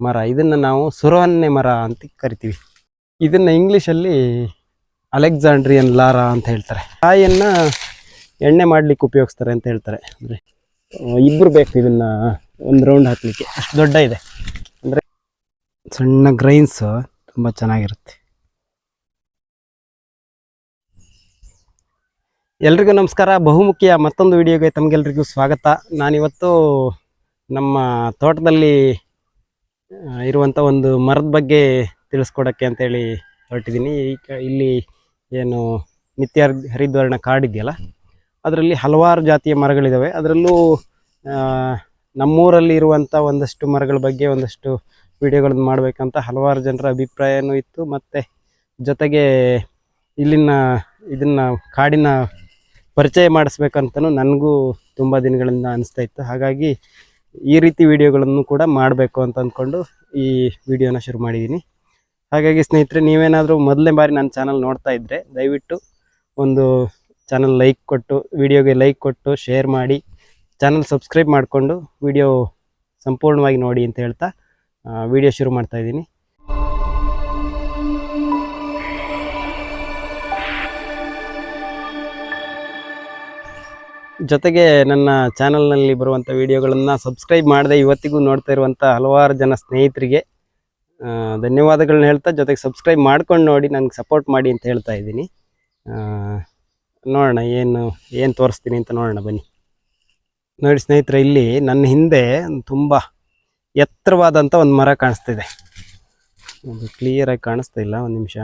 ಮರ. ಇದನ್ನು ನಾವು ಸುರವನ್ನೆ ಮರ ಅಂತ ಕರಿತೀವಿ. ಇದನ್ನು ಇಂಗ್ಲೀಷಲ್ಲಿ ಅಲೆಕ್ಸಾಂಡ್ರಿಯನ್ ಲಾರಾ ಅಂತ ಹೇಳ್ತಾರೆ. ಕಾಯನ್ನು ಎಣ್ಣೆ ಮಾಡಲಿಕ್ಕೆ ಉಪಯೋಗಿಸ್ತಾರೆ ಅಂತ ಹೇಳ್ತಾರೆ. ಅಂದರೆ ಇಬ್ಬರು ಬೇಕು ಇದನ್ನು ಒಂದು ರೌಂಡ್ ಹಾಕಲಿಕ್ಕೆ. ಅಷ್ಟು ದೊಡ್ಡ ಇದೆ. ಅಂದರೆ, ಸಣ್ಣ ಗ್ರೈನ್ಸ್ ತುಂಬ ಚೆನ್ನಾಗಿರುತ್ತೆ. ಎಲ್ರಿಗೂ ನಮಸ್ಕಾರ. ಬಹುಮುಖಿಯ ಮತ್ತೊಂದು ವಿಡಿಯೋಗೆ ತಮಗೆಲ್ರಿಗೂ ಸ್ವಾಗತ. ನಾನಿವತ್ತು ನಮ್ಮ ತೋಟದಲ್ಲಿ ಇರುವಂಥ ಒಂದು ಮರದ ಬಗ್ಗೆ ತಿಳಿಸ್ಕೊಡೋಕ್ಕೆ ಅಂತೇಳಿ ಹೊರಟಿದ್ದೀನಿ. ಇಲ್ಲಿ ಏನು ನಿತ್ಯ ಹರಿ- ಹರಿದ್ವರ್ಣ ಕಾಡಿದೆಯಲ್ಲ ಅದರಲ್ಲಿ ಹಲವಾರು ಜಾತಿಯ ಮರಗಳಿದ್ದಾವೆ ಅದರಲ್ಲೂ ನಮ್ಮೂರಲ್ಲಿ ಇರುವಂಥ ಒಂದಷ್ಟು ಮರಗಳ ಬಗ್ಗೆ ಒಂದಷ್ಟು ವಿಡಿಯೋಗಳನ್ನು ಮಾಡಬೇಕಂತ ಹಲವಾರು ಜನರ ಅಭಿಪ್ರಾಯವೂ ಇತ್ತು. ಮತ್ತು ಜೊತೆಗೆ ಇಲ್ಲಿನ, ಇದನ್ನು ಕಾಡಿನ ಪರಿಚಯ ಮಾಡಿಸ್ಬೇಕಂತಲೂ ನನಗೂ ತುಂಬ ದಿನಗಳಿಂದ ಅನಿಸ್ತಾ ಇತ್ತು. ಹಾಗಾಗಿ ಈ ರೀತಿ ವಿಡಿಯೋಗಳನ್ನು ಕೂಡ ಮಾಡಬೇಕು ಅಂತ ಅಂದ್ಕೊಂಡು ಈ ವಿಡಿಯೋನ ಶುರು ಮಾಡಿದ್ದೀನಿ. ಹಾಗಾಗಿ ಸ್ನೇಹಿತರೆ, ನೀವೇನಾದರೂ ಮೊದಲನೇ ಬಾರಿ ನನ್ನ ಚಾನಲ್ ನೋಡ್ತಾ ಇದ್ದರೆ ದಯವಿಟ್ಟು ಒಂದು ಚಾನಲ್ ಲೈಕ್ ಕೊಟ್ಟು, ವಿಡಿಯೋಗೆ ಲೈಕ್ ಕೊಟ್ಟು, ಶೇರ್ ಮಾಡಿ, ಚಾನಲ್ ಸಬ್ಸ್ಕ್ರೈಬ್ ಮಾಡಿಕೊಂಡು ವಿಡಿಯೋ ಸಂಪೂರ್ಣವಾಗಿ ನೋಡಿ ಅಂತ ಹೇಳ್ತಾ ವಿಡಿಯೋ ಶುರು ಮಾಡ್ತಾ ಜೊತೆಗೆ ನನ್ನ ಚಾನಲ್ನಲ್ಲಿ ಬರುವಂಥ ವಿಡಿಯೋಗಳನ್ನು ಸಬ್ಸ್ಕ್ರೈಬ್ ಮಾಡದೆ ಇವತ್ತಿಗೂ ನೋಡ್ತಾ ಇರುವಂಥ ಹಲವಾರು ಜನ ಸ್ನೇಹಿತರಿಗೆ ಧನ್ಯವಾದಗಳನ್ನ ಹೇಳ್ತಾ ಜೊತೆಗೆ ಸಬ್ಸ್ಕ್ರೈಬ್ ಮಾಡ್ಕೊಂಡು ನೋಡಿ ನನಗೆ ಸಪೋರ್ಟ್ ಮಾಡಿ ಅಂತ ಹೇಳ್ತಾ ಇದ್ದೀನಿ. ನೋಡೋಣ ಏನು ಏನು ತೋರಿಸ್ತೀನಿ ಅಂತ ನೋಡೋಣ ಬನ್ನಿ. ನೋಡಿ ಸ್ನೇಹಿತರೆ, ಇಲ್ಲಿ ನನ್ನ ಹಿಂದೆ ತುಂಬ ಎತ್ತರವಾದಂಥ ಒಂದು ಮರ ಕಾಣಿಸ್ತಿದೆ. ಒಂದು ಕ್ಲಿಯರಾಗಿ ಕಾಣಿಸ್ತಾ ಇಲ್ಲ, ಒಂದು ನಿಮಿಷ.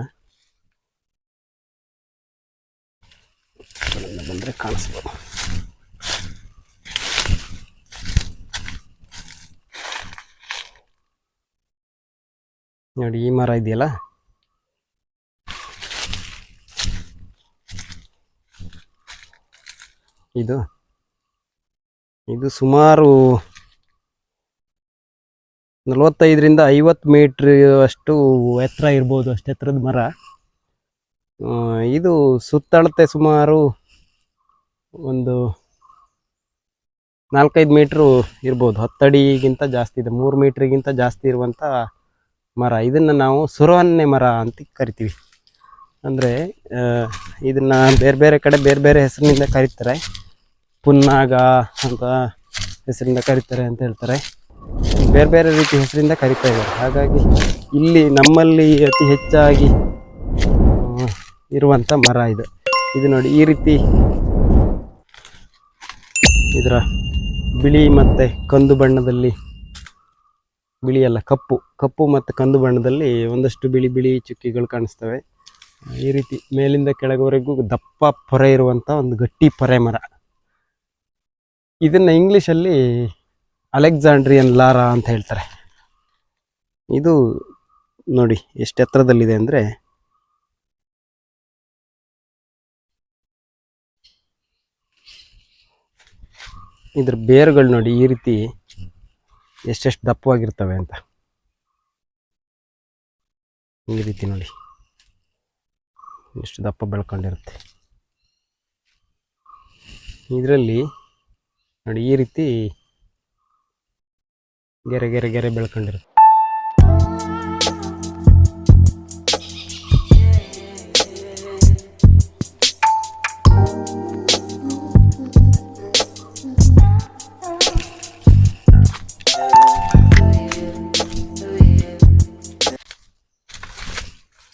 ಬಂದರೆ ಕಾಣಿಸ್ಬೋದು. ನೋಡಿ, ಈ ಮರ ಇದೆಯಲ್ಲ? ಇದು? ಇದು ಸುಮಾರು ನಲವತ್ತೈದರಿಂದ ಐವತ್ತು ಮೀಟ್ರ್ ಅಷ್ಟು ಎತ್ತರ ಇರ್ಬೋದು, ಅಷ್ಟು ಎತ್ತರದ ಮರ. ಇದು ಸುತ್ತಳತೆ ಸುಮಾರು ಒಂದು ನಾಲ್ಕೈದು ಮೀಟ್ರು ಇರ್ಬೋದು. ಹತ್ತಡಿಗಿಂತ ಜಾಸ್ತಿ ಇದೆ, ಮೂರು ಮೀಟ್ರಿಗಿಂತ ಜಾಸ್ತಿ ಇರುವಂಥ ಮರ. ಇದನ್ನು ನಾವು ಸುರವನ್ನೆ ಮರ ಅಂತ ಕರಿತೀವಿ. ಅಂದರೆ ಇದನ್ನು ಬೇರೆ ಬೇರೆ ಕಡೆ ಬೇರೆ ಬೇರೆ ಹೆಸರಿನಿಂದ ಕರೀತಾರೆ. ಪುನ್ನಾಗ ಅಂತ ಹೆಸರಿಂದ ಕರೀತಾರೆ ಅಂತ ಹೇಳ್ತಾರೆ. ಬೇರೆ ಬೇರೆ ರೀತಿ ಹೆಸರಿಂದ ಕರಿತಾ ಇದ್ದಾರೆ. ಹಾಗಾಗಿ ಇಲ್ಲಿ ನಮ್ಮಲ್ಲಿ ಅತಿ ಹೆಚ್ಚಾಗಿ ಇರುವಂಥ ಮರ ಇದು. ಇದು ನೋಡಿ, ಈ ರೀತಿ ಇದರ ಬಿಳಿ ಮತ್ತು ಕಂದು ಬಣ್ಣದಲ್ಲಿ ಬಿಳಿ ಅಲ್ಲ ಕಪ್ಪು. ಕಪ್ಪು ಮತ್ತು ಕಂದು ಬಣ್ಣದಲ್ಲಿ ಒಂದಷ್ಟು ಬಿಳಿ ಬಿಳಿ ಚುಕ್ಕಿಗಳು ಕಾಣಿಸ್ತವೆ. ಈ ರೀತಿ ಮೇಲಿಂದ ಕೆಳಗವರೆಗೂ ದಪ್ಪ ಪೊರೆ ಇರುವಂಥ ಒಂದು ಗಟ್ಟಿ ಪೊರೆ ಮರ. ಇದನ್ನು ಇಂಗ್ಲೀಷಲ್ಲಿ ಅಲೆಕ್ಸಾಂಡ್ರಿಯನ್ ಲಾರಾ ಅಂತ ಹೇಳ್ತಾರೆ. ಇದು ನೋಡಿ, ಎಷ್ಟು ಎತ್ತರದಲ್ಲಿದೆ ಅಂದರೆ ಇದ್ರ ಬೇರುಗಳು ನೋಡಿ, ಈ ರೀತಿ ಎಷ್ಟೆಷ್ಟು ದಪ್ಪವಾಗಿರ್ತವೆ ಅಂತ. ಈ ರೀತಿ ನೋಡಿ. ಎಷ್ಟು ದಪ್ಪ ಬೆಳ್ಕೊಂಡಿರುತ್ತೆ. ಇದರಲ್ಲಿ ನೋಡಿ ಈ ರೀತಿ ಗೆರೆ ಗೆರೆ ಗೆರೆ ಬೆಳ್ಕೊಂಡಿರುತ್ತೆ.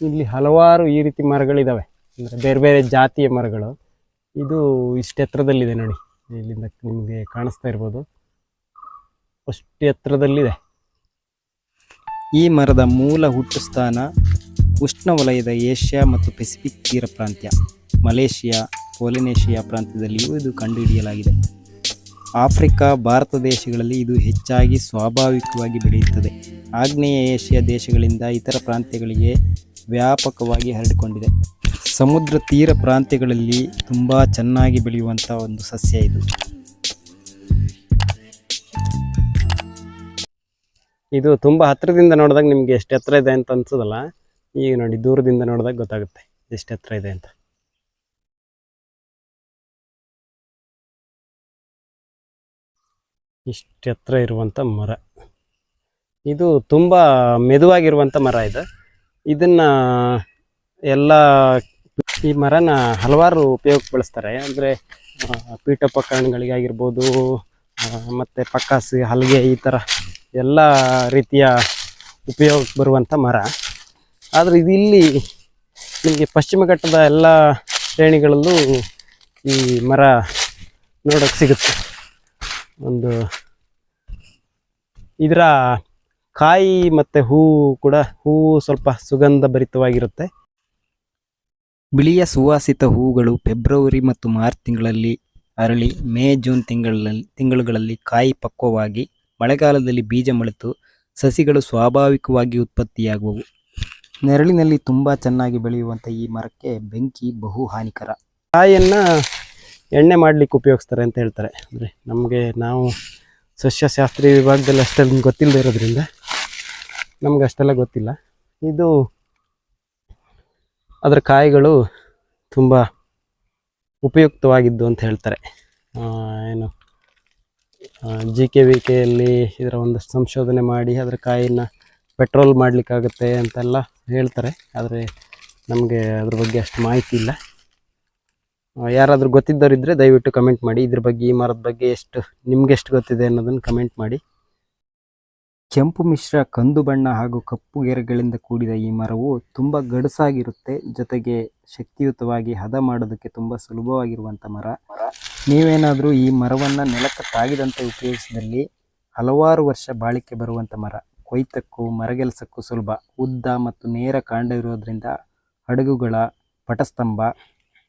ಇಲ್ಲಿ ಹಲವಾರು ಈ ರೀತಿ ಮರಗಳಿದ್ದಾವೆ ಅಂದರೆ ಬೇರೆ ಬೇರೆ ಜಾತಿಯ ಮರಗಳು. ಇದು ಇಷ್ಟು ಎತ್ತರದಲ್ಲಿದೆ ನೋಡಿ. ಇಲ್ಲಿಂದ ನಿಮಗೆ ಕಾಣಿಸ್ತಾ ಇರ್ಬೋದು. ಅಷ್ಟು ಎತ್ತರದಲ್ಲಿದೆ. ಈ ಮರದ ಮೂಲ ಹುಟ್ಟು ಸ್ಥಾನ ಉಷ್ಣವಲಯದ ಏಷ್ಯಾ ಮತ್ತು ಪೆಸಿಫಿಕ್ ತೀರ ಪ್ರಾಂತ್ಯ. ಮಲೇಷಿಯಾ, ಪೊಲಿನೇಷಿಯಾ ಪ್ರಾಂತ್ಯದಲ್ಲಿಯೂ ಇದು ಕಂಡುಹಿಡಿಯಲಾಗಿದೆ. ಆಫ್ರಿಕಾ, ಭಾರತ ದೇಶಗಳಲ್ಲಿ ಇದು ಹೆಚ್ಚಾಗಿ ಸ್ವಾಭಾವಿಕವಾಗಿ ಬೆಳೆಯುತ್ತದೆ. ಆಗ್ನೇಯ ಏಷ್ಯಾ ದೇಶಗಳಿಂದ ಇತರ ಪ್ರಾಂತ್ಯಗಳಿಗೆ ವ್ಯಾಪಕವಾಗಿ ಹರಡಿಕೊಂಡಿದೆ. ಸಮುದ್ರ ತೀರ ಪ್ರಾಂತ್ಯಗಳಲ್ಲಿ ತುಂಬ ಚೆನ್ನಾಗಿ ಬೆಳೆಯುವಂಥ ಒಂದು ಸಸ್ಯ ಇದು. ಇದು ತುಂಬ ಹತ್ತಿರದಿಂದ ನೋಡಿದಾಗ ನಿಮಗೆ ಎಷ್ಟು ಎತ್ತರ ಇದೆ ಅಂತ ಅನ್ಸೋದಲ್ಲ, ಈಗ ನೋಡಿ ದೂರದಿಂದ ನೋಡಿದಾಗ ಗೊತ್ತಾಗುತ್ತೆ ಎಷ್ಟು ಎತ್ತರ ಇದೆ ಅಂತ. ಇಷ್ಟು ಎತ್ತರ ಇರುವಂಥ ಮರ. ಇದು ತುಂಬ ಮೆದುವಾಗಿರುವಂಥ ಮರ ಇದು. ಇದನ್ನ ಎಲ್ಲ ಈ ಮರನ ಹಲವಾರು ಉಪಯೋಗಕ್ಕೆ ಬಳಸ್ತಾರೆ. ಅಂದರೆ ಪೀಠೋಪಕರಣಗಳಿಗಾಗಿರ್ಬೋದು ಮತ್ತು ಪಕ್ಕಾಸಿ ಹಲಗೆ ಈ ಥರ ಎಲ್ಲ ರೀತಿಯ ಉಪಯೋಗಕ್ಕೆ ಬರುವಂಥ ಮರ. ಆದರೆ ಇದಿಲ್ಲಿ ಇಲ್ಲಿ ನಿಮಗೆ ಪಶ್ಚಿಮ ಘಟ್ಟದ ಎಲ್ಲ ಶ್ರೇಣಿಗಳಲ್ಲೂ ಈ ಮರ ನೋಡೋಕ್ಕೆ ಸಿಗುತ್ತೆ. ಒಂದು ಇದರ ಕಾಯಿ ಮತ್ತು ಹೂವು ಕೂಡ ಹೂವು ಸ್ವಲ್ಪ ಸುಗಂಧ ಭರಿತವಾಗಿರುತ್ತೆ. ಬಿಳಿಯ ಸುವಾಸಿತ ಹೂಗಳು ಫೆಬ್ರವರಿ ಮತ್ತು ಮಾರ್ಚ್ ತಿಂಗಳಲ್ಲಿ ಅರಳಿ, ಮೇ, ಜೂನ್ ತಿಂಗಳಲ್ಲಿ, ತಿಂಗಳುಗಳಲ್ಲಿ ಕಾಯಿ ಪಕ್ವವಾಗಿ ಮಳೆಗಾಲದಲ್ಲಿ ಬೀಜ ಮೊಳೆತು ಸಸಿಗಳು ಸ್ವಾಭಾವಿಕವಾಗಿ ಉತ್ಪತ್ತಿಯಾಗುವವು. ನೆರಳಿನಲ್ಲಿ ತುಂಬ ಚೆನ್ನಾಗಿ ಬೆಳೆಯುವಂಥ ಈ ಮರಕ್ಕೆ ಬೆಂಕಿ ಬಹು ಹಾನಿಕರ. ಕಾಯಿಯನ್ನು ಎಣ್ಣೆ ಮಾಡಲಿಕ್ಕೆ ಉಪಯೋಗಿಸ್ತಾರೆ ಅಂತ ಹೇಳ್ತಾರೆ. ಅಂದರೆ ನಮಗೆ ನಾವು ಸಸ್ಯಶಾಸ್ತ್ರೀಯ ವಿಭಾಗದಲ್ಲಿ ಅಷ್ಟೊಂದು ಗೊತ್ತಿಲ್ಲದೆ ಇರೋದ್ರಿಂದ ನಮ್ಗೆ ಅಷ್ಟೆಲ್ಲ ಗೊತ್ತಿಲ್ಲ. ಇದು ಅದರ ಕಾಯಿಗಳು ತುಂಬ ಉಪಯುಕ್ತವಾಗಿದ್ದು ಅಂತ ಹೇಳ್ತಾರೆ. ಏನು? ಜಿ ಕೆ ವಿ ಕೆಯಲ್ಲಿ ಇದರ ಒಂದಷ್ಟು ಸಂಶೋಧನೆ ಮಾಡಿ ಅದರ ಕಾಯಿನ ಪೆಟ್ರೋಲ್ ಮಾಡಲಿಕ್ಕಾಗುತ್ತೆ ಅಂತೆಲ್ಲ ಹೇಳ್ತಾರೆ. ಆದರೆ ನಮಗೆ ಅದ್ರ ಬಗ್ಗೆ ಅಷ್ಟು ಮಾಹಿತಿ ಇಲ್ಲ. ಯಾರಾದರೂ ಗೊತ್ತಿದ್ದವರಿದ್ದರೆ ದಯವಿಟ್ಟು ಕಮೆಂಟ್ ಮಾಡಿ. ಇದ್ರ ಬಗ್ಗೆ ಈ ಮರದ ಬಗ್ಗೆ ಎಷ್ಟು, ನಿಮ್ಗೆ ಎಷ್ಟು ಗೊತ್ತಿದೆ ಅನ್ನೋದನ್ನು ಕಮೆಂಟ್ ಮಾಡಿ. ಕೆಂಪು ಮಿಶ್ರ ಕಂದು ಬಣ್ಣ ಹಾಗೂ ಕಪ್ಪು ಗೆರೆಗಳಿಂದ ಕೂಡಿದ ಈ ಮರವು ತುಂಬ ಗಡುಸಾಗಿರುತ್ತೆ. ಜೊತೆಗೆ ಶಕ್ತಿಯುತವಾಗಿ ಹದ ಮಾಡೋದಕ್ಕೆ ತುಂಬ ಸುಲಭವಾಗಿರುವಂಥ ಮರ. ನೀವೇನಾದರೂ ಈ ಮರವನ್ನು ನೆಲಕ್ಕೆ ತಾಗಿದಂತೆ ಉಪಯೋಗಿಸಿದಲ್ಲಿ ಹಲವಾರು ವರ್ಷ ಬಾಳಿಕೆ ಬರುವಂಥ ಮರ. ಕೊಯ್ತಕ್ಕೂ ಮರಗೆಲಸಕ್ಕೂ ಸುಲಭ. ಉದ್ದ ಮತ್ತು ನೇರ ಕಾಂಡ ಇರೋದರಿಂದ ಹಡಗುಗಳ, ಪಟಸ್ತಂಭ,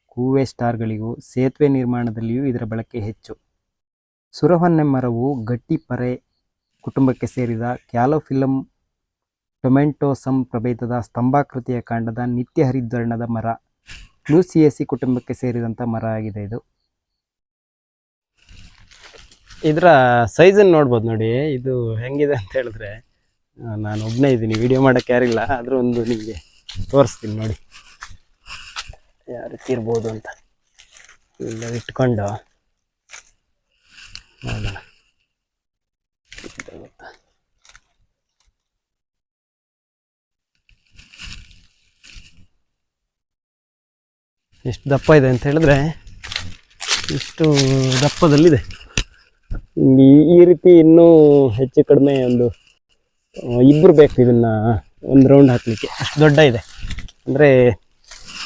ಕೂವೆ ಸ್ಟಾರ್ಗಳಿಗೂ ಸೇತುವೆ ನಿರ್ಮಾಣದಲ್ಲಿಯೂ ಇದರ ಬಳಕೆ ಹೆಚ್ಚು. ಸುರಹೊನ್ನೆ ಮರವು ಗಟ್ಟಿ ಪರೆ ಕುಟುಂಬಕ್ಕೆ ಸೇರಿದ ಕ್ಯಾಲೋಫಿಲಂ ಟೊಮೆಂಟೋಸಮ್ ಪ್ರಭೇದದ ಸ್ತಂಭಾಕೃತಿಯ ಕಾಂಡದ ನಿತ್ಯ ಹರಿದ್ವರ್ಣದ ಮರ. ಲೂಸಿಯೇಸಿ ಕುಟುಂಬಕ್ಕೆ ಸೇರಿದಂಥ ಮರ ಆಗಿದೆ ಇದು. ಇದರ ಸೈಜನ್ನು ನೋಡ್ಬೋದು ನೋಡಿ. ಇದು ಹೆಂಗಿದೆ ಅಂತ ಹೇಳಿದ್ರೆ ನಾನು ಒಬ್ಬನೇ ಇದ್ದೀನಿ ವಿಡಿಯೋ ಮಾಡೋಕ್ಕೆ ಯಾರಿಲ್ಲ, ಆದರೂ ಒಂದು ನಿಮಗೆ ತೋರಿಸ್ತೀನಿ ನೋಡಿ. ಯಾವ ರೀತಿ ಇರ್ಬೋದು ಅಂತ. ಇಲ್ಲ ಇಟ್ಕೊಂಡು ನೋಡೋಣ. ಗೊತ್ತಾ? ಎಷ್ಟು ದಪ್ಪ ಇದೆ ಅಂತ ಹೇಳಿದ್ರೆ ಇಷ್ಟು ದಪ್ಪದಲ್ಲಿದೆ. ಈ ಈ ರೀತಿ ಇನ್ನೂ ಹೆಚ್ಚು ಕಡಿಮೆ ಒಂದು ಇಬ್ಬರು ಬೇಕು ಇದನ್ನು ಒಂದು ರೌಂಡ್ ಹಾಕಲಿಕ್ಕೆ. ಅಷ್ಟು ದೊಡ್ಡ ಇದೆ. ಅಂದರೆ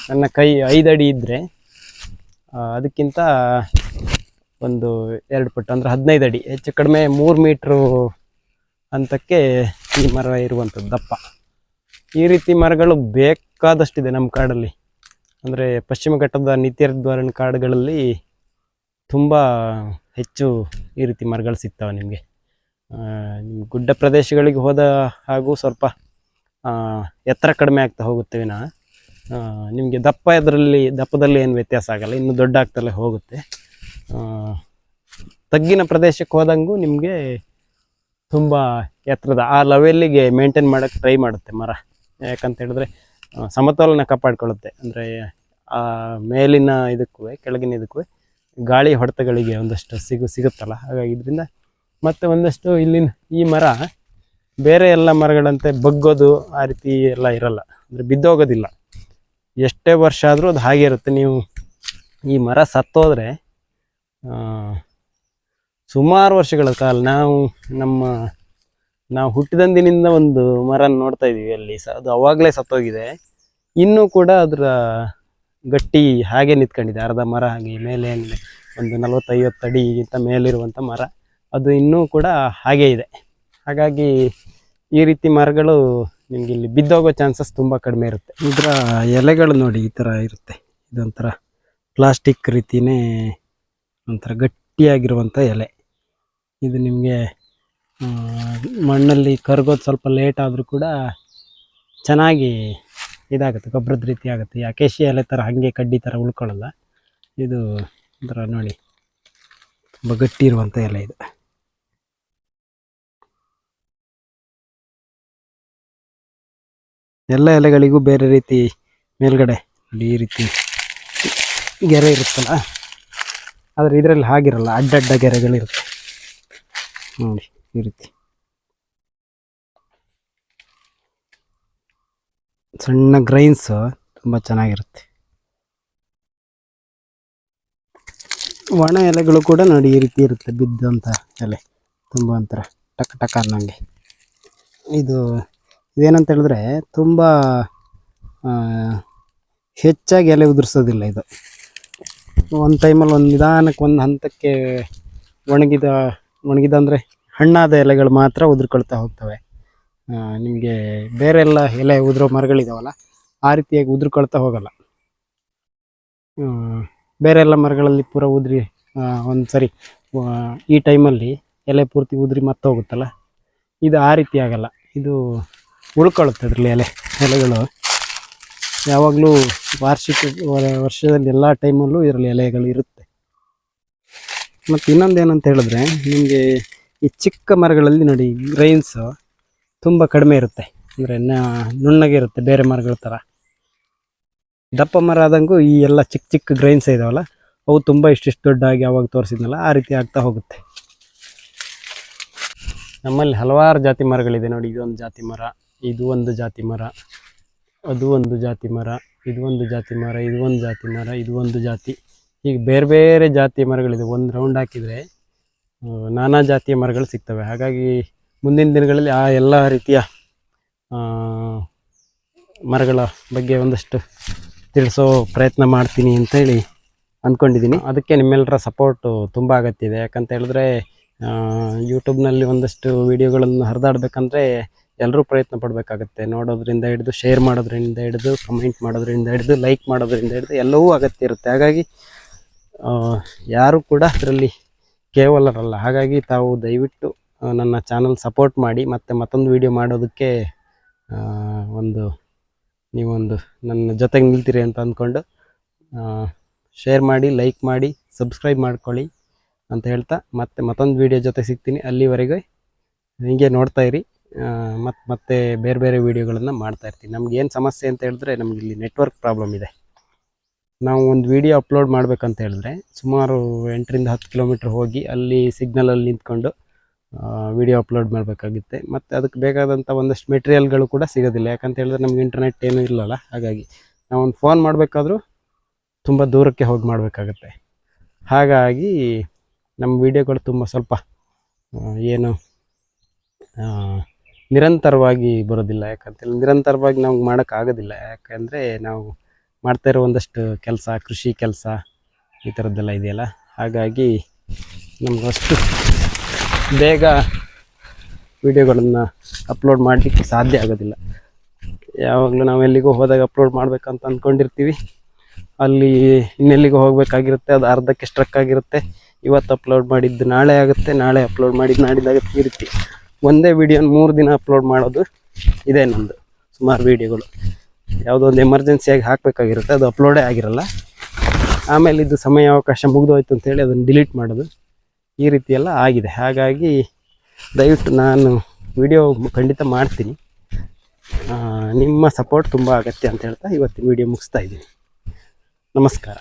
ನನ್ನ ಕೈ ಐದು ಅಡಿ ಇದ್ದರೆ ಅದಕ್ಕಿಂತ ಒಂದು ಎರಡು ಪಟ್ಟು, ಅಂದರೆ ಹದಿನೈದು ಅಡಿ. ಹೆಚ್ಚು ಕಡಿಮೆ ಮೂರು ಮೀಟ್ರು ಹಂತಕ್ಕೆ ಈ ಮರ ಇರುವಂಥದ್ದು, ದಪ್ಪ. ಈ ರೀತಿ ಮರಗಳು ಬೇಕಾದಷ್ಟಿದೆ ನಮ್ಮ ಕಾಡಲ್ಲಿ. ಅಂದರೆ ಪಶ್ಚಿಮ ಘಟ್ಟದ ನಿತ್ಯರ್ದ್ವಾರಣ ಕಾಡುಗಳಲ್ಲಿ ತುಂಬ ಹೆಚ್ಚು ಈ ರೀತಿ ಮರಗಳು ಸಿಗ್ತವೆ ನಿಮಗೆ. ಗುಡ್ಡ ಪ್ರದೇಶಗಳಿಗೆ ಹೋದ ಹಾಗೂ ಸ್ವಲ್ಪ ಎತ್ತರ ಕಡಿಮೆ ಆಗ್ತಾ ಹೋಗುತ್ತೆ ವಿನ ನಿಮಗೆ ದಪ್ಪ ಇದರಲ್ಲಿ, ದಪ್ಪದಲ್ಲಿ ಏನು ವ್ಯತ್ಯಾಸ ಆಗಲ್ಲ, ಇನ್ನು ದೊಡ್ಡ ಆಗ್ತಲೇ ಹೋಗುತ್ತೆ. ತಗ್ಗಿನ ಪ್ರದೇಶಕ್ಕೆ ಹೋದಂಗೂ ನಿಮಗೆ ತುಂಬ ಎತ್ತರದ ಆ ಲೆವೆಲ್ಲಿಗೆ ಮೇಂಟೈನ್ ಮಾಡೋಕ್ಕೆ ಟ್ರೈ ಮಾಡುತ್ತೆ ಮರ. ಯಾಕಂತ ಹೇಳಿದ್ರೆ ಸಮತೋಲನ ಕಾಪಾಡ್ಕೊಳ್ಳುತ್ತೆ. ಅಂದರೆ, ಆ, ಮೇಲಿನ ಇದಕ್ಕೂ ಕೆಳಗಿನ ಇದಕ್ಕೂ ಗಾಳಿ ಹೊಡೆತಗಳಿಗೆ ಒಂದಷ್ಟು ಸಿಗು, ಸಿಗುತ್ತಲ್ಲ? ಹಾಗಾಗಿ ಇದರಿಂದ ಮತ್ತು ಒಂದಷ್ಟು ಇಲ್ಲಿನ ಈ ಮರ ಬೇರೆ ಎಲ್ಲ ಮರಗಳಂತೆ ಬಗ್ಗೋದು ಆ ರೀತಿ ಎಲ್ಲ ಇರಲ್ಲ. ಅಂದರೆ ಬಿದ್ದೋಗೋದಿಲ್ಲ. ಎಷ್ಟೇ ವರ್ಷ ಆದರೂ ಅದು ಹಾಗೆ ಇರುತ್ತೆ. ನೀವು ಈ ಮರ ಸತ್ತೋದ್ರೆ ಸುಮಾರು ವರ್ಷಗಳ ಕಾಲ ನಾವು ನಮ್ಮ, ನಾವು ಹುಟ್ಟಿದಂದಿನಿಂದ ಒಂದು ಮರ ನೋಡ್ತಾ ಇದ್ದೀವಿ ಅಲ್ಲಿ. ಸ, ಅದು ಅವಾಗಲೇ ಸತ್ತೋಗಿದೆ. ಇನ್ನೂ ಕೂಡ ಅದರ ಗಟ್ಟಿ ಹಾಗೆ ನಿಂತ್ಕೊಂಡಿದೆ. ಅರ್ಧ ಮರ ಹಾಗೆ ಮೇಲೆ ಒಂದು ನಲವತ್ತೈವತ್ತು ಅಡಿಗಿಂತ ಮೇಲಿರುವಂಥ ಮರ. ಅದು ಇನ್ನೂ ಕೂಡ ಹಾಗೆ ಇದೆ. ಹಾಗಾಗಿ ಈ ರೀತಿ ಮರಗಳು ನಿಮ್ಗೆ ಇಲ್ಲಿ ಬಿದ್ದೋಗೋ ಚಾನ್ಸಸ್ ತುಂಬ ಕಡಿಮೆ ಇರುತ್ತೆ. ಇದರ ಎಲೆಗಳು ನೋಡಿ ಈ ಥರ ಇರುತ್ತೆ. ಇದೊಂಥರ ಪ್ಲಾಸ್ಟಿಕ್ ರೀತಿಯೇ ಒಂಥರ ಗಟ್ಟಿಯಾಗಿರುವಂಥ ಎಲೆ. ಇದು ನಿಮಗೆ ಮಣ್ಣಲ್ಲಿ ಕರ್ಗೋದು ಸ್ವಲ್ಪ ಲೇಟ್ ಆದರೂ ಕೂಡ ಚೆನ್ನಾಗಿ ಇದಾಗುತ್ತೆ, ಗೊಬ್ಬರದ ರೀತಿ ಆಗುತ್ತೆ. ಯಾಕೇಶಿ ಎಲೆ ಥರ ಹಾಗೆ ಕಡ್ಡಿ ಥರ ಉಳ್ಕೊಳ್ಳಲ್ಲ. ಇದು ಒಂಥರ ನೋಡಿ, ತುಂಬ ಗಟ್ಟಿ ಇರುವಂಥ ಎಲೆ ಇದು. ಎಲ್ಲ ಎಲೆಗಳಿಗೂ ಬೇರೆ ರೀತಿ ಮೇಲ್ಗಡೆ ಈ ರೀತಿ ಗೆರೆ ಇರುತ್ತಲ್ಲ. ಆದರೆ ಇದರಲ್ಲಿ ಹಾಗಿರಲ್ಲ ಅಡ್ಡಡ್ಡ ಗೆರೆಗಳಿರುತ್ತೆ. ನೋಡಿ, ಈ ರೀತಿ. ಸಣ್ಣ ಗ್ರೈನ್ಸ್ ತುಂಬ ಚೆನ್ನಾಗಿರುತ್ತೆ. ಒಣ ಎಲೆಗಳು ಕೂಡ ನೋಡಿ ಈ ರೀತಿ ಇರುತ್ತೆ ಬಿದ್ದಂಥ ಎಲೆ. ತುಂಬ ಒಂಥರ ಟಕ್ ಟಕ್ ಅನ್ನಂಗೆ. ಇದು, ಇದೇನಂತ ಹೇಳಿದ್ರೆ ತುಂಬ ಹೆಚ್ಚಾಗಿ ಎಲೆ ಉದುರಿಸೋದಿಲ್ಲ ಇದು. ಒಂದು ಟೈಮಲ್ಲಿ ಒಂದು ನಿಧಾನಕ್ಕೆ ಒಂದು ಹಂತಕ್ಕೆ ಒಣಗಿದ ಒಣಗಿದ ಅಂದರೆ ಹಣ್ಣಾದ ಎಲೆಗಳು ಮಾತ್ರ ಉದುರ್ಕೊಳ್ತಾ ಹೋಗ್ತವೆ. ನಿಮಗೆ ಬೇರೆ ಎಲ್ಲ ಎಲೆ ಉದುರೋ ಮರಗಳಿದಾವಲ್ಲ, ಆ ರೀತಿಯಾಗಿ ಉದುರ್ಕೊಳ್ತಾ ಹೋಗಲ್ಲ. ಬೇರೆಲ್ಲ ಮರಗಳಲ್ಲಿ ಪೂರ ಉದುರಿ ಒಂದು ಸರಿ ಈ ಟೈಮಲ್ಲಿ ಎಲೆ ಪೂರ್ತಿ ಉದುರಿ ಮತ್ತೆ ಹೋಗುತ್ತಲ್ಲ? ಇದು ಆ ರೀತಿ ಆಗಲ್ಲ. ಇದು ಉಳ್ಕೊಳ್ಳುತ್ತೆ ಅದರಲ್ಲಿ ಎಲೆ, ಎಲೆಗಳು. ಯಾವಾಗಲೂ ವಾರ್ಷಿಕ ವರ್ಷದಲ್ಲಿ ಎಲ್ಲ ಟೈಮಲ್ಲೂ ಇದರಲ್ಲಿ ಎಲೆಗಳು ಇರುತ್ತೆ. ಮತ್ತು ಇನ್ನೊಂದು ಏನಂತ ಹೇಳಿದ್ರೆ, ನಿಮಗೆ ಈ ಚಿಕ್ಕ ಮರಗಳಲ್ಲಿ ನೋಡಿ ಗ್ರೈನ್ಸ್ ತುಂಬ ಕಡಿಮೆ ಇರುತ್ತೆ. ಅಂದರೆ ನುಣ್ಣಗೆ ಇರುತ್ತೆ, ಬೇರೆ ಮರಗಳ ಥರ ದಪ್ಪ ಮರ ಆದಂಗೂ ಈ ಎಲ್ಲ ಚಿಕ್ಕ ಚಿಕ್ಕ ಗ್ರೈನ್ಸ್ ಇದಾವಲ್ಲ, ಅವು ತುಂಬ ಇಷ್ಟಿಷ್ಟು ದೊಡ್ಡಾಗಿ ಯಾವಾಗ ತೋರಿಸಿದ್ನಲ್ಲ, ಆ ರೀತಿ ಆಗ್ತಾ ಹೋಗುತ್ತೆ. ನಮ್ಮಲ್ಲಿ ಹಲವಾರು ಜಾತಿ ಮರಗಳಿದೆ ನೋಡಿ, ಇದೊಂದು ಜಾತಿ ಮರ, ಇದು ಒಂದು ಜಾತಿ ಮರ. ಅದು ಒಂದು ಜಾತಿ ಮರ, ಇದು ಒಂದು ಜಾತಿ ಮರ, ಇದು ಒಂದು ಜಾತಿ ಮರ, ಇದು ಒಂದು ಜಾತಿ. ಈಗ ಬೇರೆ ಬೇರೆ ಜಾತಿಯ ಮರಗಳಿದೆ. ಒಂದು ರೌಂಡ್ ಹಾಕಿದರೆ ನಾನಾ ಜಾತಿಯ ಮರಗಳು ಸಿಗ್ತವೆ. ಹಾಗಾಗಿ ಮುಂದಿನ ದಿನಗಳಲ್ಲಿ ಆ ಎಲ್ಲ ರೀತಿಯ ಮರಗಳ ಬಗ್ಗೆ ಒಂದಷ್ಟು ತಿಳಿಸೋ ಪ್ರಯತ್ನ ಮಾಡ್ತೀನಿ ಅಂತೇಳಿ ಅಂದ್ಕೊಂಡಿದ್ದೀನಿ. ಅದಕ್ಕೆ ನಿಮ್ಮೆಲ್ಲರ ಸಪೋರ್ಟು ತುಂಬ ಅಗತ್ಯ ಇದೆ. ಯಾಕಂತ ಹೇಳಿದ್ರೆ ಯೂಟ್ಯೂಬ್ನಲ್ಲಿ ಒಂದಷ್ಟು ವೀಡಿಯೋಗಳನ್ನು ಹರಿದಾಡಬೇಕಂದ್ರೆ ಎಲ್ಲರೂ ಪ್ರಯತ್ನ ಪಡಬೇಕಾಗತ್ತೆ. ನೋಡೋದ್ರಿಂದ ಹಿಡಿದು ಶೇರ್ ಮಾಡೋದ್ರಿಂದ ಹಿಡಿದು ಕಮೆಂಟ್ ಮಾಡೋದ್ರಿಂದ ಹಿಡಿದು ಲೈಕ್ ಮಾಡೋದ್ರಿಂದ ಹಿಡಿದು ಎಲ್ಲವೂ ಅಗತ್ಯ ಇರುತ್ತೆ. ಹಾಗಾಗಿ ಯಾರು ಕೂಡ ಅದರಲ್ಲಿ ಕೇವಲರಲ್ಲ. ಹಾಗಾಗಿ ತಾವು ದಯವಿಟ್ಟು ನನ್ನ ಚಾನಲ್ ಸಪೋರ್ಟ್ ಮಾಡಿ, ಮತ್ತು ಮತ್ತೊಂದು ವಿಡಿಯೋ ಮಾಡೋದಕ್ಕೆ ಒಂದು, ನೀವೊಂದು ನನ್ನ ಜೊತೆಗೆ ನಿಲ್ತೀರಿ ಅಂತ ಅಂದ್ಕೊಂಡು ಶೇರ್ ಮಾಡಿ ಲೈಕ್ ಮಾಡಿ ಸಬ್ಸ್ಕ್ರೈಬ್ ಮಾಡ್ಕೊಳ್ಳಿ ಅಂತ ಹೇಳ್ತಾ, ಮತ್ತೆ ಮತ್ತೊಂದು ವಿಡಿಯೋ ಜೊತೆ ಸಿಗ್ತೀನಿ. ಅಲ್ಲಿವರೆಗೂ, ಹೀಗೆ ನೋಡ್ತಾ ಇರಿ. ಮತ್ತು ಮತ್ತೆ ಬೇರೆ ಬೇರೆ ವೀಡಿಯೋಗಳನ್ನು ಮಾಡ್ತಾ ಇರ್ತೀನಿ. ನಮ್ಗೆ ಏನು ಸಮಸ್ಯೆ ಅಂತ ಹೇಳಿದ್ರೆ ನಮ್ಗೆ ಇಲ್ಲಿ ನೆಟ್ವರ್ಕ್ ಪ್ರಾಬ್ಲಮ್ ಇದೆ. ನಾವು ಒಂದು ವಿಡಿಯೋ ಅಪ್ಲೋಡ್ ಮಾಡಬೇಕಂತ ಹೇಳಿದ್ರೆ ಸುಮಾರು ಎಂಟರಿಂದ ಹತ್ತು ಕಿಲೋಮೀಟ್ರ್ ಹೋಗಿ ಅಲ್ಲಿ ಸಿಗ್ನಲಲ್ಲಿ ನಿಂತ್ಕೊಂಡು ವಿಡಿಯೋ ಅಪ್ಲೋಡ್ ಮಾಡಬೇಕಾಗುತ್ತೆ. ಮತ್ತು ಅದಕ್ಕೆ ಬೇಕಾದಂಥ ಒಂದಷ್ಟು ಮೆಟೀರಿಯಲ್ಗಳು ಕೂಡ ಸಿಗೋದಿಲ್ಲ. ಯಾಕಂತ ಹೇಳಿದ್ರೆ ನಮ್ಗೆ ಇಂಟರ್ನೆಟ್ ಏನೂ ಇಲ್ಲಲ್ಲ, ಹಾಗಾಗಿ ನಾವೊಂದು ಫೋನ್ ಮಾಡಬೇಕಾದ್ರೂ ತುಂಬ ದೂರಕ್ಕೆ ಹೋಗಿ ಮಾಡಬೇಕಾಗತ್ತೆ. ಹಾಗಾಗಿ ನಮ್ಮ ವಿಡಿಯೋಗಳು ತುಂಬ ಸ್ವಲ್ಪ ಏನು ನಿರಂತರವಾಗಿ ಬರೋದಿಲ್ಲ. ಯಾಕಂತೇಳಿ ನಿರಂತರವಾಗಿ ನಾವು ಮಾಡೋಕ್ಕಾಗೋದಿಲ್ಲ ಯಾಕಂದರೆ ನಾವು ಮಾಡ್ತಾ ಇರೋ ಒಂದಷ್ಟು ಕೆಲಸ, ಕೃಷಿ ಕೆಲಸ ಈ ಥರದ್ದೆಲ್ಲ ಇದೆಯಲ್ಲ. ಹಾಗಾಗಿ ನಮ್ಗೆ ಅಷ್ಟು ಬೇಗ ವಿಡಿಯೋಗಳನ್ನು ಅಪ್ಲೋಡ್ ಮಾಡಲಿಕ್ಕೆ ಸಾಧ್ಯ ಆಗೋದಿಲ್ಲ. ಯಾವಾಗಲೂ ನಾವು ಎಲ್ಲಿಗೋ ಹೋದಾಗ ಅಪ್ಲೋಡ್ ಮಾಡಬೇಕಂತ ಅಂದ್ಕೊಂಡಿರ್ತೀವಿ ಅಲ್ಲಿ ಇನ್ನೆಲ್ಲಿಗೋ ಹೋಗಬೇಕಾಗಿರುತ್ತೆ, ಅದು ಅರ್ಧಕ್ಕೆ ಸ್ಟ್ರಕ್ ಆಗಿರುತ್ತೆ. ಇವತ್ತು ಅಪ್ಲೋಡ್ ಮಾಡಿದ್ದು ನಾಳೆ ಆಗುತ್ತೆ, ನಾಳೆ ಅಪ್ಲೋಡ್ ಮಾಡಿದ್ದು ನಾಡಿದ್ದಾಗುತ್ತೆ ಈ ಒಂದೇ ವಿಡಿಯೋನ ಮೂರು ದಿನ ಅಪ್ಲೋಡ್ ಮಾಡೋದು ಇದೆ ನಂದು. ಸುಮಾರು ವಿಡಿಯೋಗಳು ಯಾವುದೋ ಒಂದು ಎಮರ್ಜೆನ್ಸಿಯಾಗಿ ಹಾಕಬೇಕಾಗಿರುತ್ತೆ, ಅದು ಅಪ್ಲೋಡೇ ಆಗಿರಲ್ಲ. ಆಮೇಲೆ ಇದು ಸಮಯ ಅವಕಾಶ ಮುಗಿದೋಯ್ತು ಅಂತೇಳಿ ಅದನ್ನು ಡಿಲೀಟ್ ಮಾಡೋದು ಈ ರೀತಿಯೆಲ್ಲ ಆಗಿದೆ. ಹಾಗಾಗಿ ದಯವಿಟ್ಟು ನಾನು ವಿಡಿಯೋ ಖಂಡಿತ ಮಾಡ್ತೀನಿ. ನಿಮ್ಮ ಸಪೋರ್ಟ್ ತುಂಬ ಅಗತ್ಯ ಅಂತ ಹೇಳ್ತಾ ಇವತ್ತಿನ ವಿಡಿಯೋ ಮುಗಿಸ್ತಾ ಇದ್ದೀನಿ. ನಮಸ್ಕಾರ.